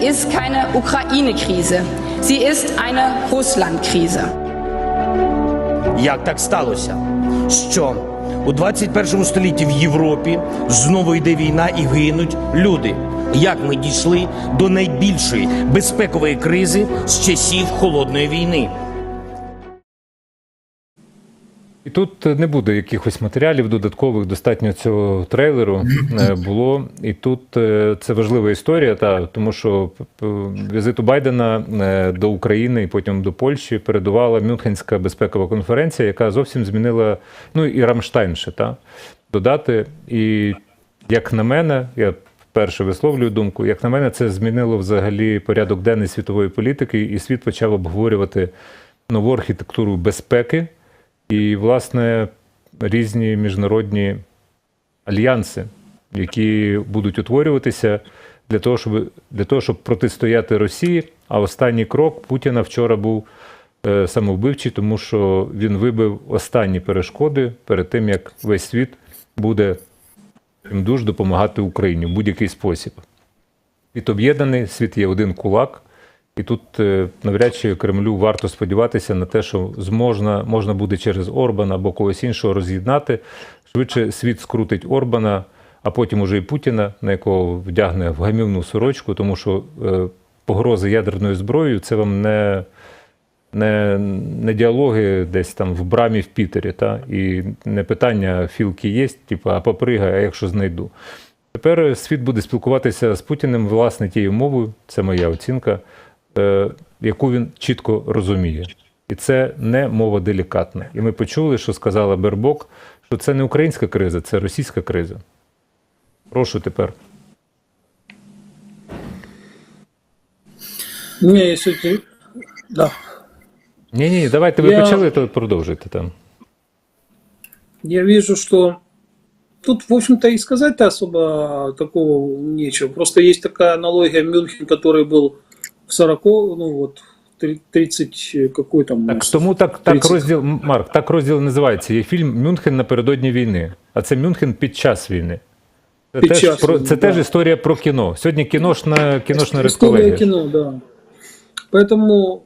ist keine Ukraine-Krise. Sie ist eine Russland-Krise. Як так сталося? Що у 21 столітті в Європі знову йде війна і гинуть люди? Як ми дійшли до найбільшої безпекової кризи з часів холодної війни? І тут не буде якихось матеріалів додаткових, достатньо цього трейлеру е, було. І тут е, це важлива історія, та тому що візиту Байдена е, до України і потім до Польщі передувала Мюнхенська безпекова конференція, яка зовсім змінила, ну і Рамштайн ще та додати. І як на мене, я вперше висловлюю думку, як на мене, це змінило взагалі порядок денний світової політики, і світ почав обговорювати нову архітектуру безпеки і, власне, різні міжнародні альянси, які будуть утворюватися для того, щоб, для того, щоб протистояти Росії. А останній крок Путіна вчора був е, самовбивчий, тому що він вибив останні перешкоди перед тим, як весь світ буде дуже допомагати Україні в будь-який спосіб. Світ об'єднаний, світ є один кулак, і тут е, навряд чи Кремлю варто сподіватися на те, що зможна, можна буде через Орбана або когось іншого роз'єднати. Швидше світ скрутить Орбана, а потім уже і Путіна, на якого вдягне в гамівну сорочку, тому що е, погрози ядерною зброєю це вам не, не, не діалоги десь там в брамі в Пітері, та? і не питання філки є, типу, а попригай, а якщо знайду. Тепер світ буде спілкуватися з Путіним власне тією мовою, це моя оцінка, яку він чітко розуміє. І це не мова делікатна. І ми почули, що сказала Бербок, що це не українська криза, це російська криза. Прошу тепер. У меня есть эти... Да. Ні, ні, давайте ви Я- почали, то продовжуйте там. Я вижу, что тут, в общем-то, и сказать-то особо такого нечего. Просто есть такая аналогия Мюнхен, который был в 40, ну вот, три- 30 какой там... Так, тому так, так 30. розділ, Марк, так розділ називається. Є фільм Мюнхен напередодні війни, а це Мюнхен під час війни. Це, Під теж, час про, війни, це да. теж історія про кіно. Сьогодні кіношна, кіношна История редколегія. кино, да. Поэтому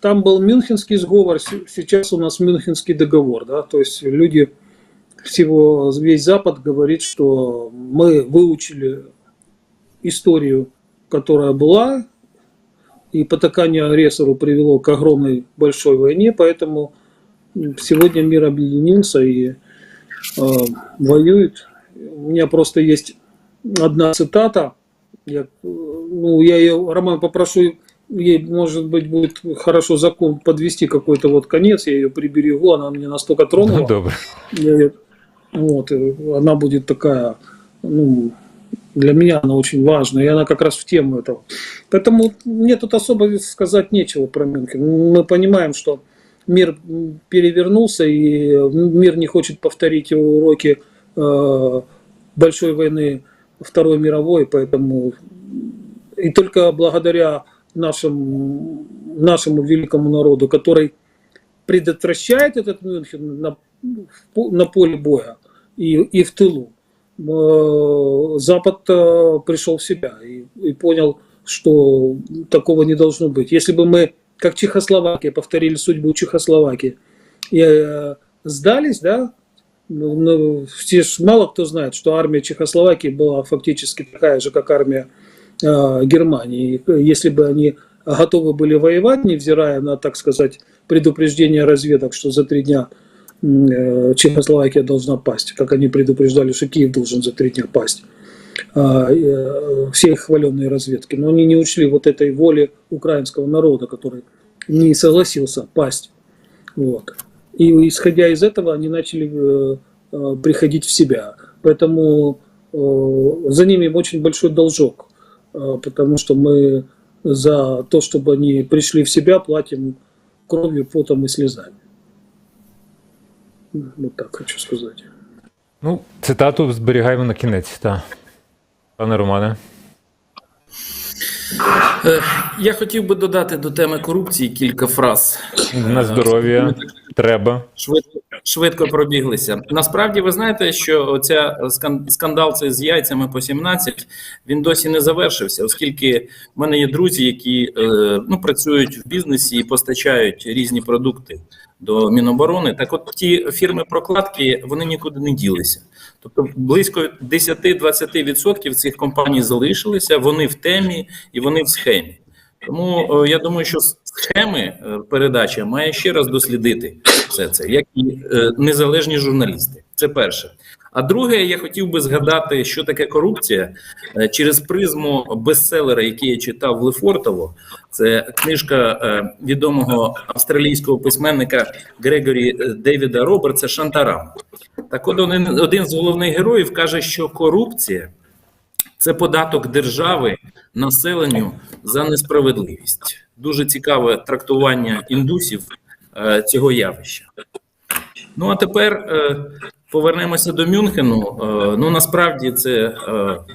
там был Мюнхенский сговор, с- сейчас у нас Мюнхенский договор, да, то есть люди всего, весь Запад говорит, что мы выучили историю, которая была, и потакание агрессору привело к огромной большой войне, поэтому сегодня мир объединился и э, воюет. У меня просто есть одна цитата, я, ну, я ее, Роман, попрошу, ей, может быть, будет хорошо закон подвести какой-то вот конец, я ее приберегу, она меня настолько тронула. Ну, добре. Я вот, она будет такая, ну, для меня она очень важная, и она как раз в тему этого. Поэтому мне тут особо сказать нечего про Мюнхен. Мы понимаем, что мир перевернулся, и мир не хочет повторить его уроки э, большой войны Второй мировой, поэтому и только благодаря нашему, нашему великому народу, который предотвращает этот Мюнхен на, на поле боя и, и в тылу, Запад э, пришел в себя и, и понял, что такого не должно быть. Если бы мы, как Чехословакия, повторили судьбу Чехословакии и э, сдались, да, ну, ну, все ж- мало кто знает, что армия Чехословакии была фактически такая же, как армия э, Германии. Если бы они готовы были воевать, невзирая на, так сказать, предупреждение разведок, что за три дня э, Чехословакия должна пасть, как они предупреждали, что Киев должен за три дня пасть. А, э, Все их хваленные разведки. Но они не учли вот этой воли украинского народа, который не согласился пасть. Вот. И исходя из этого, они начали э, э, приходить в себя. Поэтому э, за ними очень большой должок, э, потому что мы за то, чтобы они пришли в себя, платим кровью, потом и слезами. Вот так хочу сказать. Ну, цитату зберігаємо на кінець, так. Пане Романе. Е, Я хотів би додати до теми корупції кілька фраз. На здоров'я треба. Швидко, швидко пробіглися. Насправді, ви знаєте, що оця скандал цей з яйцями по 17, він досі не завершився, оскільки в мене є друзі, які е, ну, працюють в бізнесі і постачають різні продукти до Міноборони. Так от ті фірми прокладки вони нікуди не ділися. Тобто близько 10-20% цих компаній залишилися, вони в темі і вони в схемі. Тому е, я думаю, що схеми е, передачі має ще раз дослідити все це, як і е, незалежні журналісти. Це перше. А друге, я хотів би згадати, що таке корупція е, через призму бестселера, який я читав Лефортово. Це книжка е, відомого австралійського письменника Грегорі е, Девіда Робертса Шантарам. Так, от один, з головних героїв каже, що корупція це податок держави населенню за несправедливість. Дуже цікаве трактування індусів цього явища. Ну а тепер повернемося до Мюнхену. Е, ну насправді це е,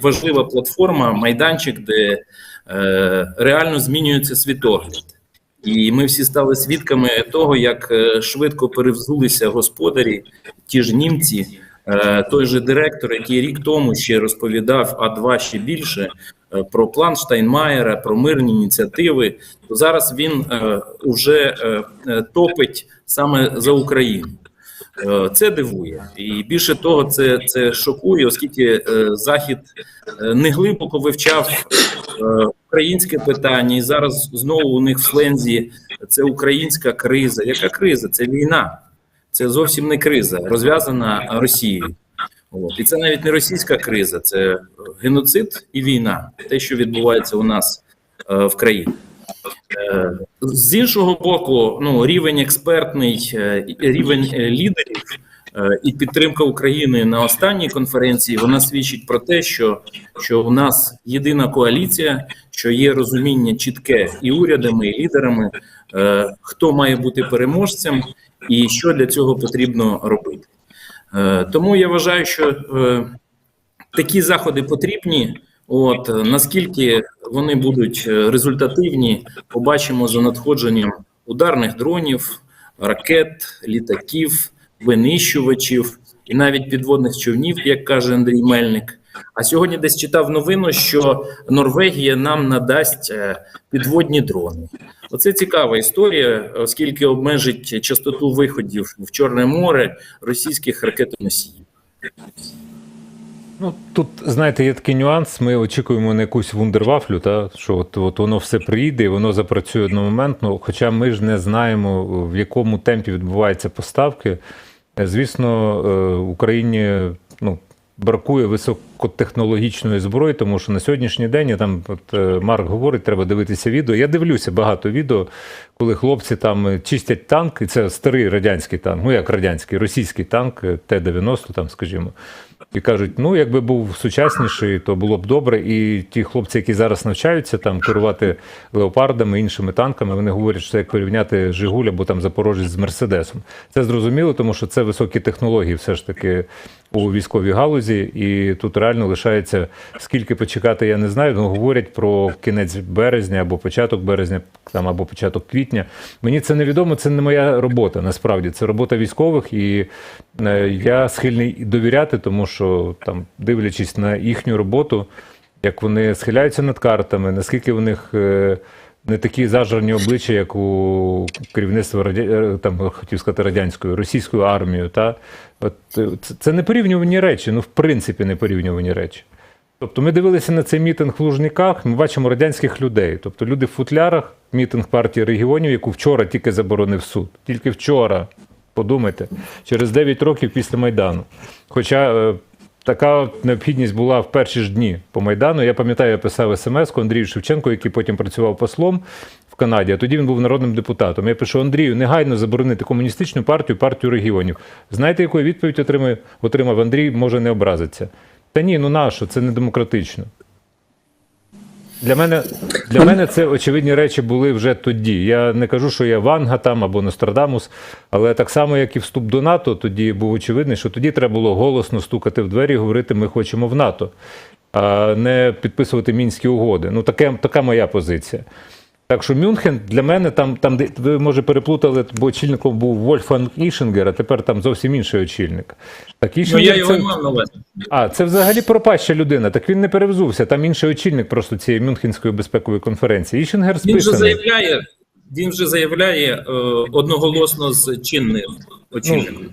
важлива платформа, майданчик, де е, реально змінюється світогляд. І ми всі стали свідками того, як швидко перевзулися господарі, ті ж німці, той же директор, який рік тому ще розповідав, а два ще більше про план Штайнмаєра, про мирні ініціативи, то зараз він уже топить саме за Україну. Е, Це дивує, і більше того, це, це шокує, оскільки е, Захід е, не глибоко вивчав українське питання, і зараз знову у них в флензі це українська криза. Яка криза? Це війна. Це зовсім не криза, розв'язана Росією. От. І це навіть не російська криза, це геноцид і війна, те, що відбувається у нас в країні. Е, з іншого боку, ну рівень експертний, е, рівень е, лідерів і підтримка України на останній конференції вона свідчить про те, що, що у нас єдина коаліція, що є розуміння чітке і урядами, і лідерами, хто має бути переможцем і що для цього потрібно робити. Тому я вважаю, що такі заходи потрібні. От наскільки вони будуть е, результативні, побачимо за надходженням ударних дронів, ракет, літаків, винищувачів і навіть підводних човнів, як каже Андрій Мельник. А сьогодні десь читав новину, що Норвегія нам надасть е, підводні дрони. Оце цікава історія, оскільки обмежить частоту виходів в Чорне море російських ракетоносіїв. Ну тут знаєте, є такий нюанс. Ми очікуємо на якусь вундервафлю, та що от, от воно все приїде і воно запрацює одномоментно. Хоча ми ж не знаємо, в якому темпі відбуваються поставки. Е, Звісно, е, Україні ну. Бракує високотехнологічної зброї, тому що на сьогоднішній день я там от е, Марк говорить, треба дивитися відео. Я дивлюся багато відео, коли хлопці там е, чистять танк, і це старий радянський танк, ну як радянський, російський танк е, Т-90, там, скажімо. І кажуть, ну якби був сучасніший, то було б добре. І ті хлопці, які зараз навчаються там керувати леопардами, іншими танками, вони говорять, що це як порівняти Жигуль або там Запорожець з Мерседесом. Це зрозуміло, тому що це високі технології, все ж таки у військовій галузі, і тут реально лишається скільки почекати, я не знаю. Ну говорять про кінець березня або початок березня, там або початок квітня. Мені це невідомо, це не моя робота. Насправді це робота військових, і е, я схильний довіряти, тому що там, дивлячись на їхню роботу, як вони схиляються над картами, наскільки в них. Не такі зажарні обличчя, як у керівництва радя... е, там хотів сказати радянської, російською армією. Та от е, це, це не порівнювані речі, ну в принципі не порівнювані речі. Тобто ми дивилися на цей мітинг в Лужниках, ми бачимо радянських людей. Тобто люди в футлярах, мітинг партії регіонів, яку вчора тільки заборонив суд. Тільки вчора, подумайте, через 9 років після Майдану. Хоча е, така необхідність була в перші ж дні по Майдану. Я пам'ятаю, я писав смс Андрію Шевченко, який потім працював послом в Канаді, а тоді він був народним депутатом. Я пишу Андрію, негайно заборонити комуністичну партію, партію регіонів. Знаєте, яку відповідь отримав, Андрій, може не образиться. Та ні, ну нащо, це не демократично. Для мене, для мене це очевидні речі були вже тоді. Я не кажу, що я Ванга там або Нострадамус, але так само, як і вступ до НАТО, тоді був очевидний, що тоді треба було голосно стукати в двері і говорити, ми хочемо в НАТО. а не підписувати мінські угоди. Ну, таке, така моя позиція. Так що Мюнхен для мене там, там де ви може переплутали, бо очільником був Вольфганг Ішингер, а тепер там зовсім інший очільник. Так Ну, я його це, і мав на увазі. а, це взагалі пропаща людина. Так він не перевзувся. Там інший очільник просто цієї Мюнхенської безпекової конференції. Ішингер Він же заявляє, він же заявляє е, одноголосно з чинним очільником.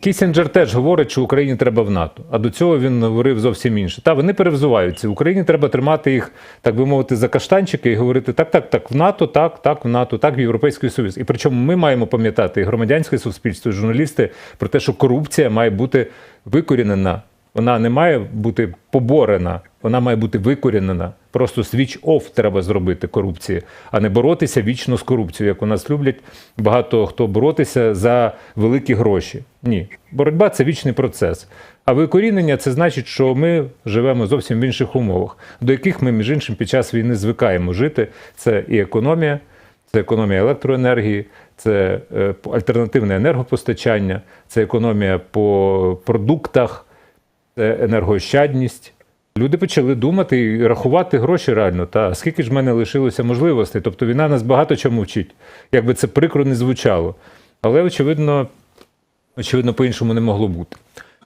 Кісінджер теж говорить, що Україні треба в НАТО. А до цього він говорив зовсім інше. Та вони перевзуваються. Україні треба тримати їх, так би мовити, за каштанчики і говорити так, так, так, в НАТО, так, так, в НАТО, так, в Європейський Союз. І причому ми маємо пам'ятати і громадянське суспільство, і журналісти про те, що корупція має бути викорінена. Вона не має бути поборена, вона має бути викорінена. Просто switch off треба зробити корупції, а не боротися вічно з корупцією, як у нас люблять багато хто боротися за великі гроші. Ні, боротьба це вічний процес. А викорінення це значить, що ми живемо зовсім в інших умовах, до яких ми, між іншим, під час війни звикаємо жити. Це і економія, це економія електроенергії, це е, альтернативне енергопостачання, це економія по продуктах це енергоощадність. Люди почали думати і рахувати гроші реально. Та скільки ж в мене лишилося можливостей? Тобто війна нас багато чому вчить, як би це прикро не звучало. Але очевидно, очевидно, по-іншому не могло бути.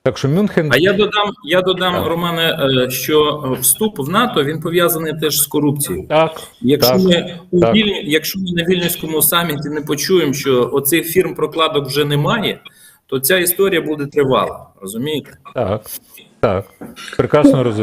Так що Мюнхен. А я додам, я додам, Романе, е, що вступ в НАТО він пов'язаний теж з корупцією. Так, Якщо так, ми у так. Вільні, якщо ми на вільнюському саміті не почуємо, що оцих фірм прокладок вже немає, то ця історія буде тривала. Розумієте? так, так. Прекрасно розумію.